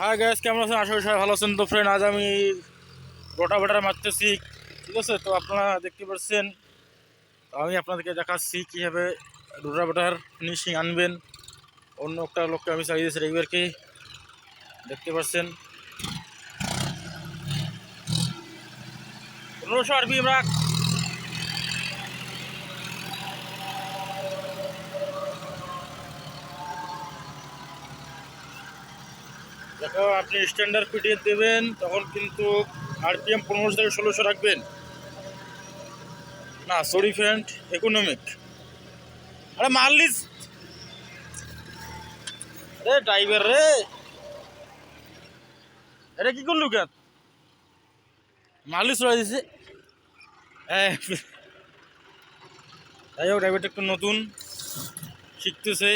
হ্যাঁ গ্যাস কেমন আছেন? আশা করি সবাই ভালো আছেন। তো ফ্রেন্ড আজ আমি গোটা বাটার মারতেছি ঠিক আছে? তো আপনারা দেখতে পাচ্ছেন। আমি আপনাদেরকে দেখাচ্ছি কীভাবে রোটা বাটার ফিনিশিং আনবেন। অন্য একটা লোককে আমি চালিয়ে দিয়েছি রেগুলারকে দেখতে পাচ্ছেন। পনেরোশো আরপি আমরা যখন আপনি স্ট্যান্ডার্ড পিটিয়ে দেবেন, তখন কিন্তু আরপিএম পনেরোশো থেকে ষোলোশো রাখবেন। না সরি ফ্রেন্ড ইকোনমিক আরে মারলিস রে ড্রাইভার রে। এটা কি করলু কেন? মারলিস রয়ে দিছে হ্যাঁ। যাই হোক ড্রাইভারটা একটু নতুন, শিখতেছে।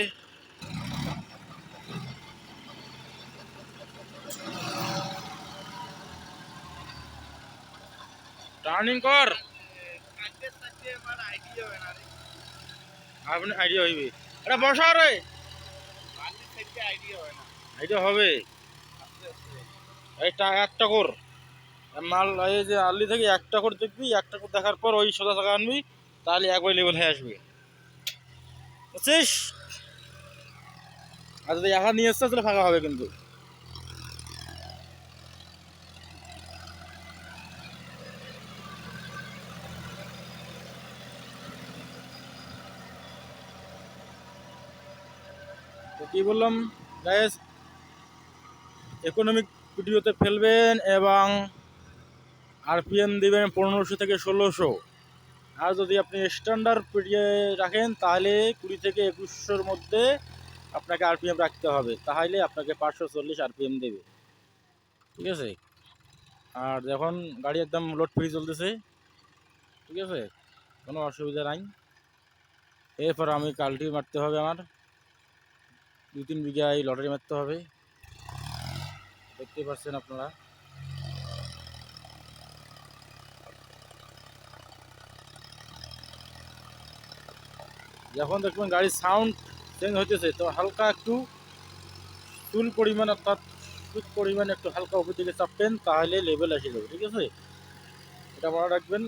টার্নিং কর। আপনি আইডিয়া হইবে। এটা বসা রে আইডিয়া হবে এইটা একটা কর। মাল এই যে আর্লি থেকে একটা করে দেখবি একটা করে দেখার পর ওই সোজা টাকা আনবি তাহলে একবার লেভেল হয়ে আসবে। বুঝছিস? আর যদি একা নিয়ে এসছে তাহলে ফাঁকা হবে কিন্তু। তো কী বললাম? গ্যাস ইকোনমিক ভিডিওতে ফেলবেন এবং আরপিএম দিবেন পনেরোশো থেকে ষোলোশো। আর যদি আপনি স্ট্যান্ডার্ড পিটিয়ে রাখেন, তাহলে কুড়ি থেকে একুশশোর মধ্যে আপনাকে আরপিএম রাখতে হবে। তাহলে আপনাকে পাঁচশো চল্লিশ আরপিএম দেবে। ঠিক আছে? আর যখন গাড়ি একদম লোড ফ্রি চলতেছে। ঠিক আছে? কোনো অসুবিধা নাই। এরপর আমি কালটি মারতে হবে আমার। দুই তিন বিঘা এই লটারি মারতে হবে। দেখতে পাচ্ছেন আপনারা। যখন দেখবেন গাড়ির সাউন্ড চেঞ্জ হইতেছে, তো হালকা একটু চুল পরিমাণ অর্থাৎ সুদ পরিমাণ একটু হালকা উপর দিকে চাপবেন, তাহলে লেভেল এসে যাবে, ঠিক আছে? এটা মনে রাখবেন,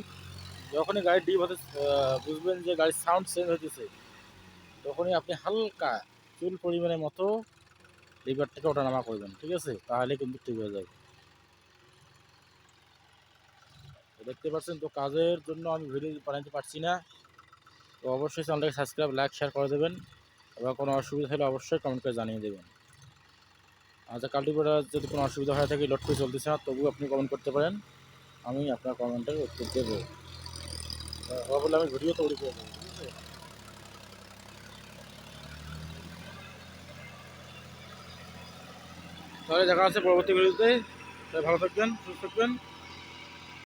যখনই গাড়ি ডিপ হতে বুঝবেন যে গাড়ির সাউন্ড চেঞ্জ হইতেছে, তখনই আপনি হালকা চুল পরিমাণের মতো লিভারটাকে ওঠানামা করবেন ঠিক আছে? তাহলে কিন্তু ঠিক হয়ে যাবে। দেখতে পাচ্ছেন তো, কাজের জন্য আমি ভিডিও বানাতে পারছি না। তো অবশ্যই চ্যানেলটাকে সাবস্ক্রাইব লাইক শেয়ার করে দেবেন। এবং কোনো অসুবিধা হলে অবশ্যই কমেন্ট করে জানিয়ে দেবেন। আচ্ছা কাল্টিভেটার যদি কোনো অসুবিধা হয়ে থাকে লোড করে চলতেছে না, তবুও আপনি কমেন্ট করতে পারেন। আমি আপনার কমেন্টের উত্তর দেবো। বলে আমি ভিডিও তৈরি করে দেবো ঠিক আছে তাহলে দেখা আছে পরবর্তী ভিডিওতে। ভালো থাকবেন সুস্থ থাকবেন।